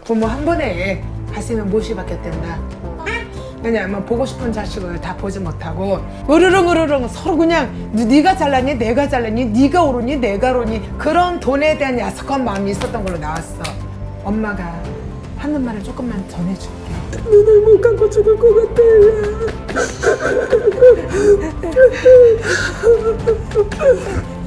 부모 한 번에 가슴에 못이 박혔댄다. 왜냐하면 보고 싶은 자식을 다 보지 못하고 으르렁 으르렁 서로 그냥 네가 잘났니 내가 잘났니 네가 오르니 내가 오르니 그런 돈에 대한 야속한 마음이 있었던 걸로 나왔어. 엄마가 하는 말을 조금만 전해줄게. 눈을 못 감고 죽을 것 같아.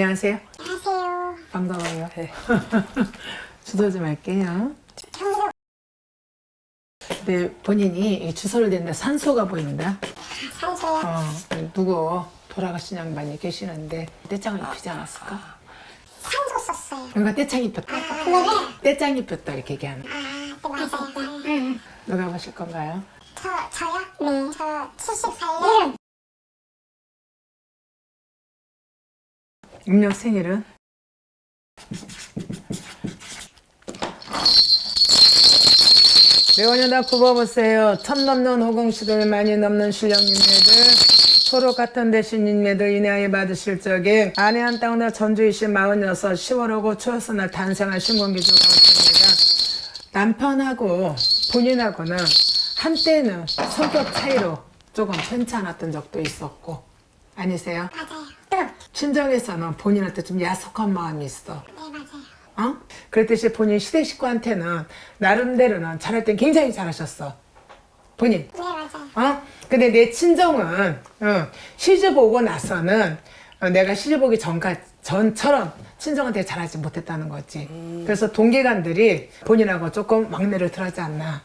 안녕하세요. 안녕하세요. 반가워요. 주소 좀 할게요. 네, 본인이 이 주소를 댔는데 산소가 보인다. 산소요. 어, 누구 돌아가신 양반이 계시는데 떼창을 입히지 않았을까? 산소 썼어요. 그러니까 떼창 입혔다. 아, 그거를? 떼창 입혔다 이렇게 얘기하는. 아, 네, 맞아요. 응. 누가 보실 건가요? 저, 저요? 네. 저 74년. 음력 생일은? 매원여다 굽어보세요. 천 넘는 호공시들 많이 넘는 신령님네들 서로 같은 대신님네들 인하에 받으실 적에 아내 한 땅으로 전주이신 마흔여섯 10월하고 추워서 날 탄생한 있습니다. 남편하고 본인하고는 한때는 성격 차이로 조금 괜찮았던 적도 있었고 아니세요? 친정에서는 본인한테 좀 야속한 마음이 있어. 네, 맞아요. 어? 그랬듯이 본인 시댁 식구한테는 나름대로는 잘할 땐 굉장히 잘하셨어. 본인. 네, 맞아요. 어? 근데 내 친정은 어, 시집 오고 나서는 어, 내가 시집 오기 전까 전처럼 친정한테 잘하지 못했다는 거지. 그래서 동계관들이 본인하고 조금 막내를 들하지 않나.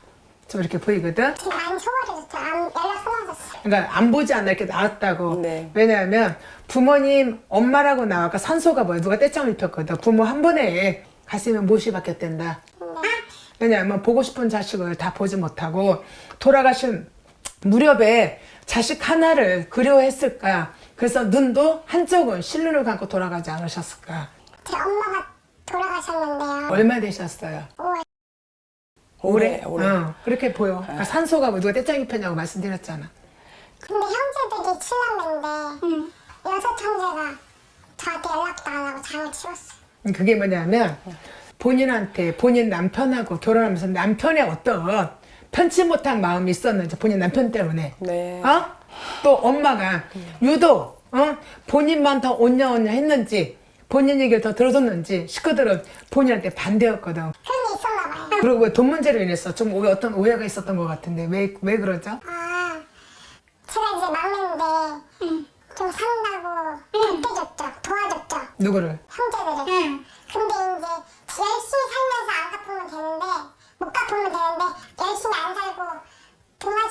좀 이렇게 보이거든. 지금 많이 소홀해졌죠. 안, 연락 끊어졌어요. 그러니까 안 보지 않나 이렇게 나왔다고. 네. 왜냐하면 부모님 엄마라고 나와 까 산소가 뭐야 누가 떼짱을 입혔거든. 부모 한 번에 가슴에 못이 박혔댄다. 왜냐하면 보고 싶은 자식을 다 보지 못하고 돌아가신 무렵에 자식 하나를 그리워했을까. 그래서 눈도 한쪽은 실눈을 감고 돌아가지 않으셨을까. 제 엄마가 돌아가셨는데요. 얼마 되셨어요? 5월. 올해 올해 응, 그렇게 보여. 그러니까 산소가 뭐 누가 떼짱 입혔냐고 말씀드렸잖아. 근데 형제들이 칠남매인데 여섯 형제가 저한테 연락도 안 하고 장을 치웠어요. 그게 뭐냐면 본인한테 본인 남편하고 결혼하면서 남편의 어떤 편치 못한 마음이 있었는지 본인 남편 때문에 네. 어? 또 엄마가 유독 어? 본인만 더 온냐온냐 했는지 본인 얘기를 더 들어줬는지 식구들은 본인한테 반대였거든 그런 게 있었나 봐요. 그리고 돈 문제로 인해서 좀 오해, 어떤 오해가 있었던 것 같은데 왜, 왜 그러죠? 아, 제가 이제 막내인데 좀 산다고 보태줬죠. 도와줬죠. 누구를? 형제들을. 근데 이제 열심히 살면서 안 갚으면 되는데 못 갚으면 되는데 열심히 안 살고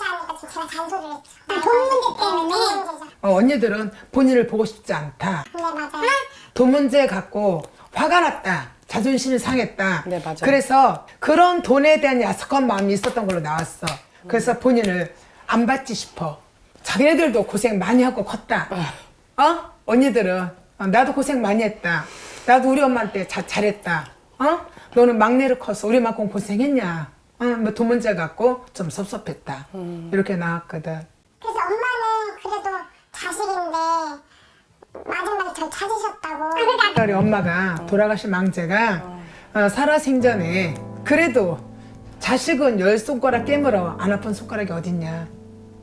않으니까 지금 제가 잔소리를 했죠. 돈 문제 때문에. 어, 언니들은 본인을 보고 싶지 않다 네 맞아요. 돈 문제 갖고 화가 났다. 자존심이 상했다. 네, 맞아요. 그래서 그런 돈에 대한 야속한 마음이 있었던 걸로 나왔어. 그래서 본인을 안 받지 싶어. 자기네들도 고생 많이 하고 컸다. 어? 언니들은 어, 나도 고생 많이 했다. 나도 우리 엄마한테 자, 잘했다. 어? 너는 막내를 커서 우리만큼 고생했냐? 어? 뭐돈 문제 갖고 좀 섭섭했다. 이렇게 나왔거든. 그래서 엄마는 그래도 자식인데 마지막에 절 찾으셨다고. 그러니까 우리 엄마가 돌아가신 망제가 어, 살아생전에 그래도 자식은 열 손가락 깨물어 안 아픈 손가락이 어딨냐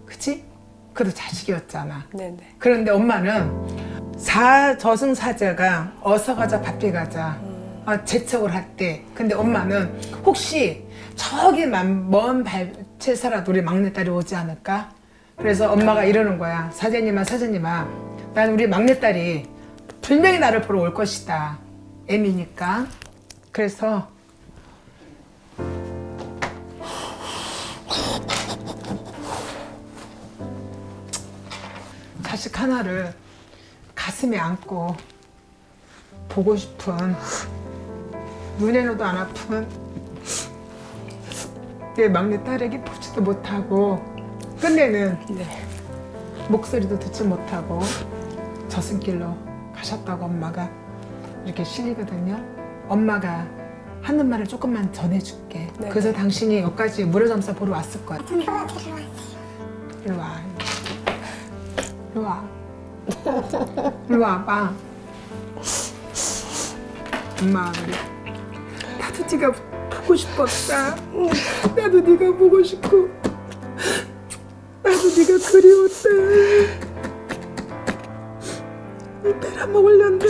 그치? 그래도 자식이었잖아. 네네. 그런데 엄마는 사 저승사자가 어서 가자 바삐 가자. 어, 재촉을 할때. 근데 엄마는 혹시 저기 만- 먼 발치에서라도 우리 막내딸이 오지 않을까? 그래서 엄마가 이러는 거야. 사장님아 사장님아 난 우리 막내딸이 분명히 나를 보러 올 것이다. 애미니까. 그래서 자식 하나를 가슴에 안고 보고 싶은 눈에는 안 아픈 내 막내 딸에게 보지도 못하고 끝내는 네. 목소리도 듣지 못하고 저승길로 가셨다고 엄마가 이렇게 실리거든요. 엄마가 하는 말을 조금만 전해줄게. 네. 그래서 당신이 여기까지 무료점사 보러 왔을 거야. 그거 들어왔어요. 이리 와. 와. 이리 와봐. 엄마 그래. 나도 네가 보고 싶었다. 나도 네가 보고 싶고 나도 네가 그리웠다. 배라 먹을련다.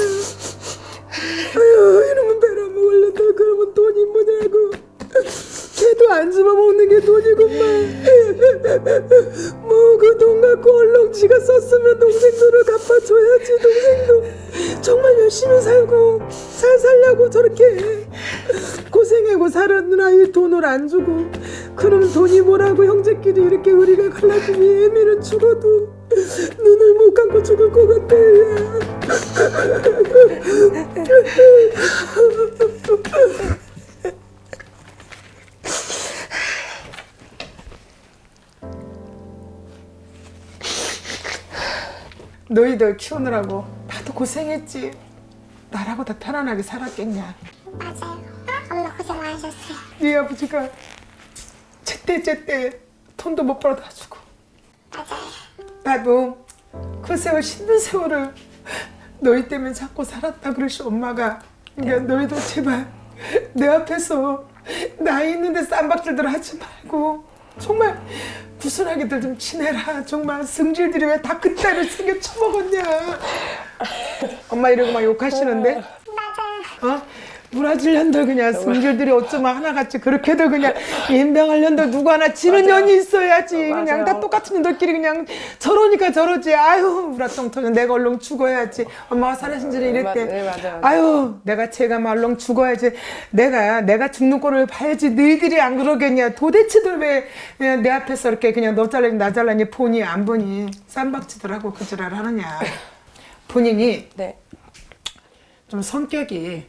아유 이러면 배라 먹을련다. 그러면 돈이 뭐냐고. 걔도 안 집어먹는 게 돈이구만. 뭐그 돈 갖고 얼렁 지가 썼으면 동생들을 갚아줘야지 동생도 정말 열심히 살고 잘 살려고 저렇게 고생하고 살았는 아이 돈을 안 주고 그럼 돈이 뭐라고 형제끼리 이렇게 우리가 갈라지니 애미는 죽어도 눈을 못 감고 죽을 것 같아 너희들 키우느라고 나도 고생했지 나라고 더 편안하게 살았겠냐 맞아요. 엄마 고생 많으셨어요. 네 아버지가 제때 제때 돈도 못 벌어 다 주고 맞아요. 나도 그 세월 힘든 세월을 너희 때문에 잡고 살았다 그러시 엄마가 그러니까 너희도 제발 내 앞에서 나이 있는데 쌈박질들 하지 말고 정말 구순하게들 좀 지내라 정말 승질들이 왜 다 그따위로 생겨 처먹었냐 엄마 이러고 막 욕하시는데 맞아요. 어? 무라질 년들 그냥 승질들이 어쩌면 하나같이 그렇게들 그냥 인병할 년들 누구 하나 지는 년이 있어야지. 그냥 맞아요. 다 똑같은 년들끼리 그냥 저러니까 저러지. 아유 우라통통은 내가 얼른 죽어야지. 엄마가 살아신 전에 네, 이랬대. 맞- 네, 맞아요. 아유 내가 제가 말렁 죽어야지. 내가 내가 죽는 꼴을 봐야지. 너희들이 안 그러겠냐. 도대체들 왜 내 앞에서 이렇게 그냥 너 잘라니 나 잘라니 보니 안 보니 쌈박지들 하고 그 지랄 하느냐. 본인이 네. 좀 성격이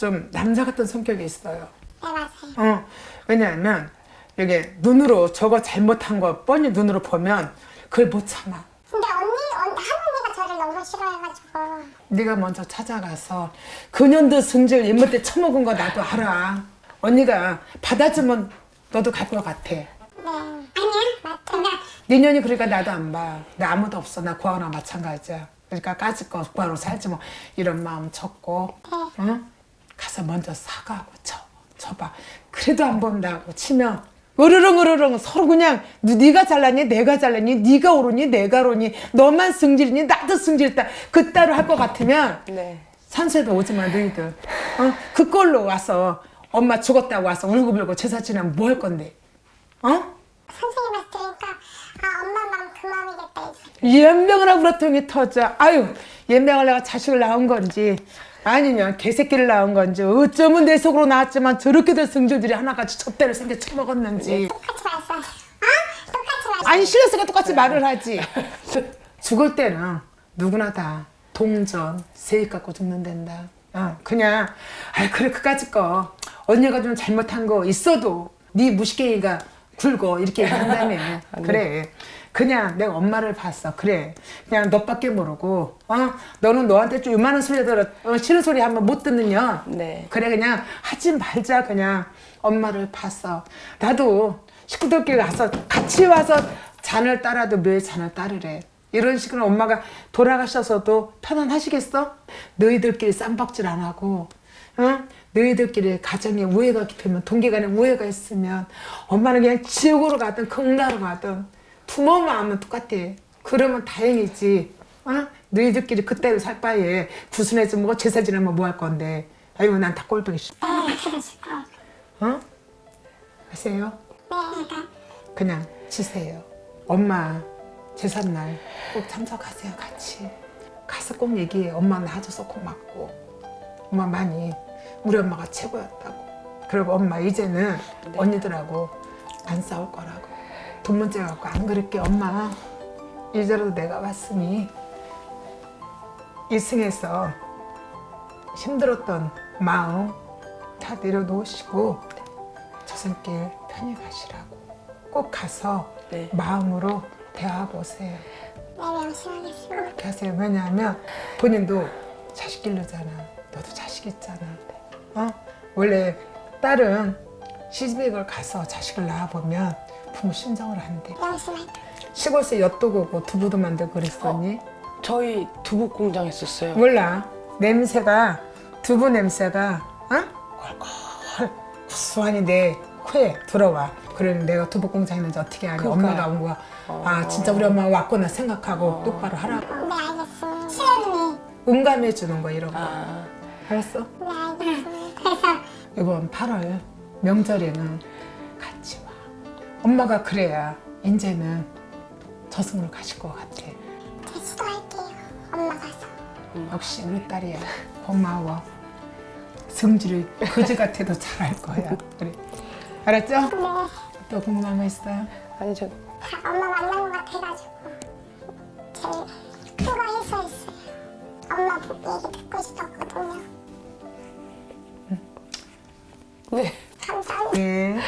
좀 남자 같은 성격이 있어요. 네, 맞아요. 어, 왜냐하면 이게 눈으로 저거 잘못한 거 뻔히 눈으로 보면 그걸 못 참아. 근데 언니, 언니 할머니가 저를 너무 싫어해가지고. 네가 먼저 찾아가서 그년도 승질 인물 때 처먹은 거 나도 알아. 언니가 받아주면 너도 갈 것 같아. 네. 아니야? 맞다. 그러니까 네 년이 그러니까 나도 안 봐. 나 아무도 없어. 나 구하나 마찬가지야. 그러니까 까짓 거 구하러 살지 뭐 이런 마음 접고, 응? 가서 먼저 사과하고 쳐, 쳐봐. 그래도 안 본다고 치면 으르렁 으르렁 서로 그냥 너- 네가 잘났니 내가 잘났니 네가 오르니 내가 오르니 너만 승질이니 나도 승질이다 그따로 할 것 같으면 네. 산소에도 오지 마 너희들 어? 그걸로 와서 엄마 죽었다고 와서 울고불고 제사 지내면 뭐 할 건데 어? 선생님 말 들으니까, 아, 엄마 마음 그 마음이겠다. 이제. 연병을 하고 그렇더니 터져. 아유, 연병을 내가 자식을 낳은 건지 아니면 개새끼를 낳은 건지 어쩌면 내 속으로 나왔지만 저렇게들 성질들이 하나같이 젖대를 생겨 처먹었는지 똑같이 말씀. 어? 똑같이 말씀. 아니 싫었으니까 똑같이 말을 하지. 죽을 때는 누구나 다 동전 세입 갖고 죽는단다. 어, 그냥 아 그래 그까짓 거 언니가 좀 잘못한 거 있어도 네 무식갱이가 굴고 이렇게 얘기한다며 그래 그냥 내가 엄마를 봤어. 그래. 그냥 너밖에 모르고 어? 너는 너한테 좀 요만한 소리 들어 어, 싫은 소리 한번 못 듣는 년 네. 그래 그냥 하지 말자. 그냥 엄마를 봤어. 나도 식구들끼리 가서 같이 와서 잔을 따라도 왜 잔을 따르래? 이런 식으로 엄마가 돌아가셔서도 편안하시겠어? 너희들끼리 쌈박질 안 하고 응? 너희들끼리 가정에 우애가 깊으면 동기간에 우애가 있으면 엄마는 그냥 지옥으로 가든 극락으로 가든 부모 마음은 똑같아 그러면 다행이지 어? 너희들끼리 그때로 살 바에 구순해서 뭐 제사 지내면 뭐 할 건데 아이고 난 다 꼴보기 싫어 네, 그러시고. 어? 네, 그러니까. 그냥 치세요. 엄마 제삿날 꼭 참석하세요 같이. 가서 꼭 얘기해. 엄마 낳아줘서 고맙고. 엄마 많이 우리 엄마가 최고였다고. 그리고 엄마 이제는 언니들하고 안 싸울 거라고. 돈 문제 갖고 안 그럴게 엄마. 이제라도 내가 왔으니 이승에서 힘들었던 마음 다 내려놓으시고 저승길 편히 가시라고 꼭 가서 네. 마음으로 대화 보세요. 네, 명심하겠습니다. 그렇게 하세요. 왜냐하면 본인도 자식 기르잖아. 너도 자식 있잖아. 어? 원래 딸은 시집을 가서 자식을 낳아 보면 부모 심정을 한대. 명심할게요. 시골에서 엿도 고고 두부도 만들고 그랬었니? 저희 두부 공장 했었어요. 몰라. 냄새가 두부 냄새가 어? 콜콜 구수하니 내 코에 들어와. 그러면 내가 두부 공장 했는지 어떻게 아니? 그러니까요. 엄마가 온 거야. 아 진짜 우리 엄마 왔구나 생각하고 똑바로 하라고. 네 알겠습니다. 실례네. 응감해 주는 거 이런 거. 아, 알았어? 네 알겠습니다. 그래서 이번 8월 명절에는. 엄마가 그래야 이제는 저승으로 가실 것 같아. 제 시도할게요. 엄마 가서. 역시 우리 딸이야. 고마워. 성질을 거지 같아도 잘할 거야. 그래. 알았죠? 네. 또 궁금한 거 있어요? 아니 저 다 엄마 만난 것 같아가지고 제일 큰거 해소했어요. 엄마 얘기 듣고 싶었거든요. 네. 감사합니다. 네.